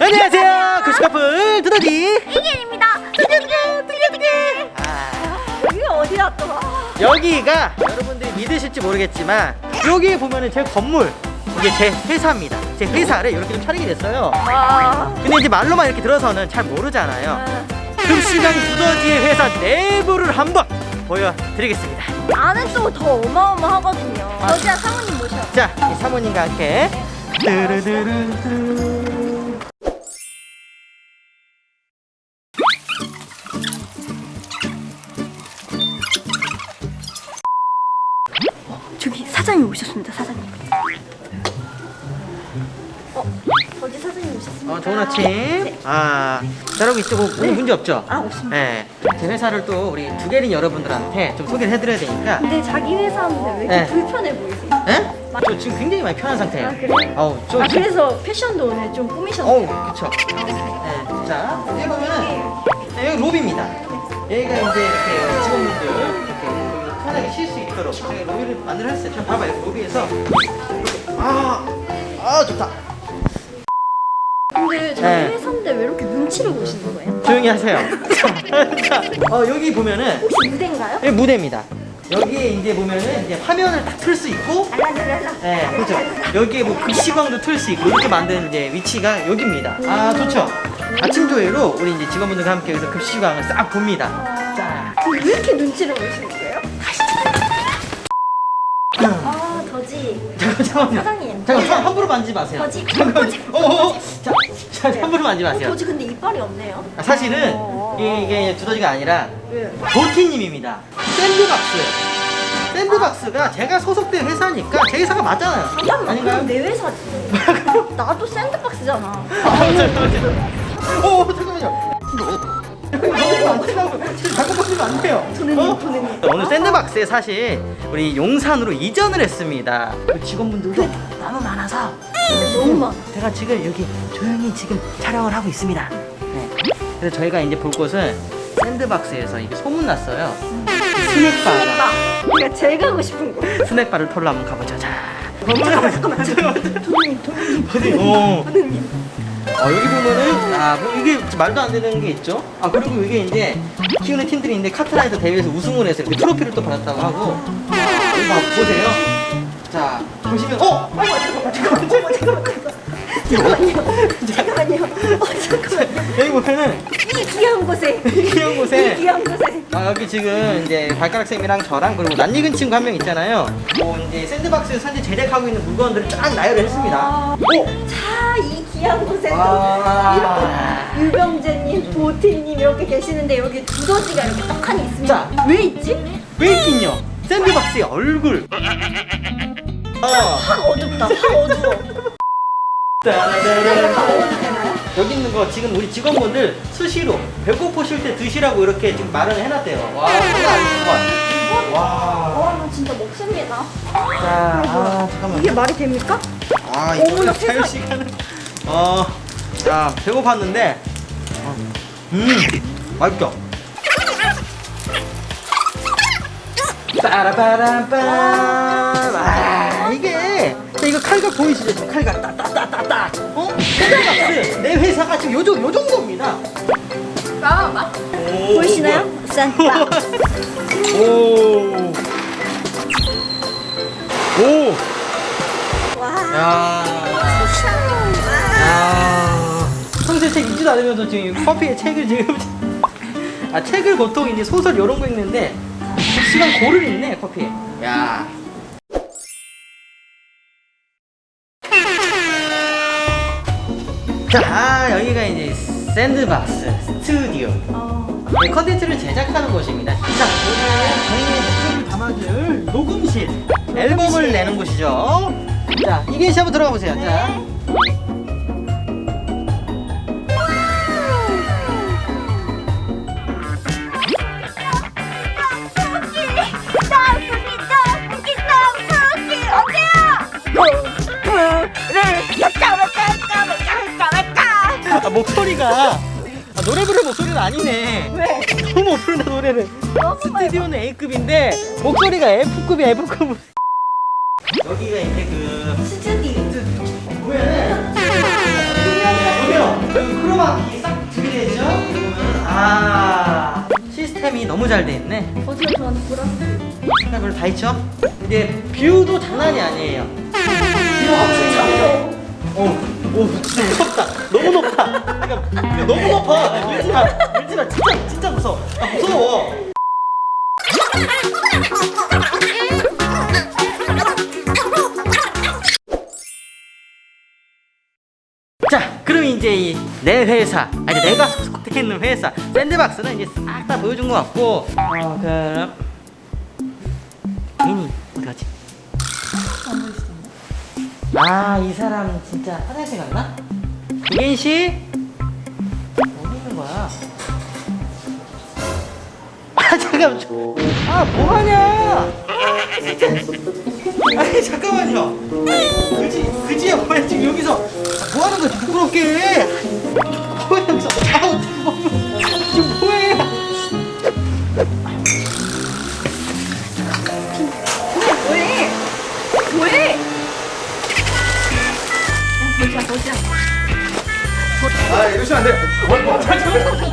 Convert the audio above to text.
안녕하세요 급식커플 두더지 이기입니다. 두개두개 두개두개. 아, 여기가 어디야 또? 여기가 여러분들이 믿으실지 모르겠지만 여기 보면은 제 건물 이게 제 회사입니다 제 회사를 이렇게 좀 차리게 됐어요 와. 근데 이제 말로만 이렇게 들어서는 잘 모르잖아요 급식왕 두더지의 회사 내부를 한번 보여드리겠습니다 안은 또 더 어마어마하거든요. 아. 여기야 사모님 모셔. 자, 이 사모님과 함께 뚜루두루뚜. 사장님 오셨습니다. 사장님. 어, 어디 사장님 오셨습니다. 어, 좋은 아침. 아, 잘하고 있죠? 뭐, 뭐 문제 없죠? 아 없습니다. 네. 제 회사를 또 우리 두 개린 여러분들한테 좀 소개를 해드려야 되니까. 근데 자기 회사인데 왜 이렇게 네. 불편해 보이세요? 예? 저 지금 굉장히 많이 편한 상태예요. 아 그래요? 어우, 저 아 지금. 그래서 패션도 오늘 좀 꾸미셨어요. 어우, 그쵸. 네. 자, 여기 보면은, 네, 여기 로비입니다. 여기가 이제 이렇게 직원분들 이렇게 편하게 쉴 수 있도록 제가 로비를 만들어놨어요. 좀 봐봐요. 로비에서. 아, 아, 좋다. 근데 자기 네. 회사인데 왜 이렇게 눈치를 보시는 거예요? 조용히 하세요. 자, 어, 여기 보면은 혹시 무대인가요? 여기 무대입니다. 여기에 이제 보면은 이제 화면을 딱틀수 있고, 알라랄라. 네, 그렇죠. 여기에 뭐 급시광도 틀 수 있고 이렇게 만든 이제 위치가 여기입니다. 아, 좋죠. 아침 조회로 우리 이제 직원분들과 함께 여기서 급시광을 싹 봅니다. 자, 왜 이렇게 눈치를 보시는 거예요? 아 더지. 잠깐 잠깐만요. 사장님. 잠깐 손 함부로 만지지 마세요. 잠깐. 더지. 어, 어, 어. 자, 자, 함부로 만지지 어, 마세요. 더지 근데 이빨이 없네요. 아, 사실은 어. 이게, 이게 두더지가 아니라 왜? 도티님입니다. 샌드박스. 샌드박스가 제가 소속된 회사니까 제 회사가 맞잖아요. 잠깐만 아닌가요? 그럼 내 회사지. 나도 샌드박스잖아. 아, 잠깐만요. 오, 잠깐만요. 안. 지금 자꾸 보시면 안 돼요. 어? 오늘 샌드박스에 사실 우리 용산으로 이전을 했습니다. 우리 직원분들도 너무 많아서 너무 많아. 제가 지금 여기 조용히 지금 촬영을 하고 있습니다. 네. 그래서 저희가 이제 볼 곳은 샌드박스에서 이게 소문났어요. 스낵바가 스낵바. 그러니까 제일 가고 싶은 거. 스낵바를 털러 한번 가보죠. 자. 잠깐만 잠깐만. 어디? 어. 도네님. 어, 여기 보면은 아뭐 이게 말도 안 되는 게 있죠. 아 그리고 이게 이제 키우는 팀들이 있는데 카트라이더 대회에서 우승을 해서 이렇게 트로피를 또 받았다고 하고 아, 이거 봐, 보세요. 자 보시면 어어 잠깐만 잠깐만 잠깐만. 잠깐만요. 어 잠깐만. 여기 보면은 이 귀한 곳에. 귀여운 이 곳에 귀한 곳에. 아 여기 지금 이제 발가락 쌤이랑 저랑 그리고 낯익은 친구 한 명 있잖아요. 뭐 이제 샌드박스에서 현재 제작하고 있는 물건들을 쫙 나열을 했습니다. 오 자, 이 귀한 곳에 또. 이렇게 유병재님, 도태님 이렇게 계시는데 여기 두더지가 이렇게 떡하니 있습니다. 자. 왜 있지? 왜 있긴요? 샌드박스의 얼굴. 어. 확 어둡다. 확 어두워. 여기 있는 거 지금 우리 직원분들 수시로 배고프실 때 드시라고 이렇게 지금 마련을 해놨대요. 와, 장난. 와. 와, 나 진짜 먹습니다. 자, 아, 잠깐만. 이게 말이 됩니까? 아, 어머나. 시간을. 어, 자, 배고팠는데. 어, 음, 맛있죠? 빠라바람빰. 아, 이거 칼각 보이시죠? 칼각 따따따따따. 어? 샌드박스. 내 회사가 지금 요, 정- 요 정도입니다. 아, 오, 보이시나요? 샌드박. 오. 오. 와. 야. 야. 평소에 책 읽지도 않으면서 지금 커피에 책을 지금. 아, 책을 보통 이제 소설 이런 거 읽는데, 시간 고를 읽네, 커피에. 야. 자, 아, 여기가 이제 샌드박스 스튜디오. 어. 네, 컨텐츠를 제작하는 곳입니다. 자, 저희의 목소리를 담아줄 녹음실, 앨범을 내는 곳이죠. 자, 이계인 씨 한번 들어가 보세요. 자, 아니야. 아, 노래 부를 목소리는 아니네. 왜? 너무 못 부른다 노래를. 스튜디오는 A급인데 목소리가 F급이 F급. 여기가 이제 그 스튜디오. 보면은 보면 크로마키 싹 들리죠? 아 시스템이 너무 잘 돼 있네. 어디가 좋아하는 보라색? 생각을 다 했죠? 이게 뷰도 장난이 아니에요. 뷰가 진짜. 어, 오, 진짜 무섭다. 너무 높아. 밀지 마. 진짜, 진짜 무서워. 아, 무서워. 자, 그럼 이제 이 내 회사, 아니 내가 선택했는 회사 샌드박스는 이제 싹 다 보여준 것 같고, 어, 그럼 개인이 어디 갔지? 아, 이 사람 진짜 화장실 갔나? 이겐 씨? 거야? 아, 잠깐만. 저- 아, 뭐 하냐? 진짜. 아니, 잠깐만요. 그지, 그지야, 뭐야, 지금 여기서. 뭐 하는 거야, 부끄럽게. 드시면 안 돼요. 잠시만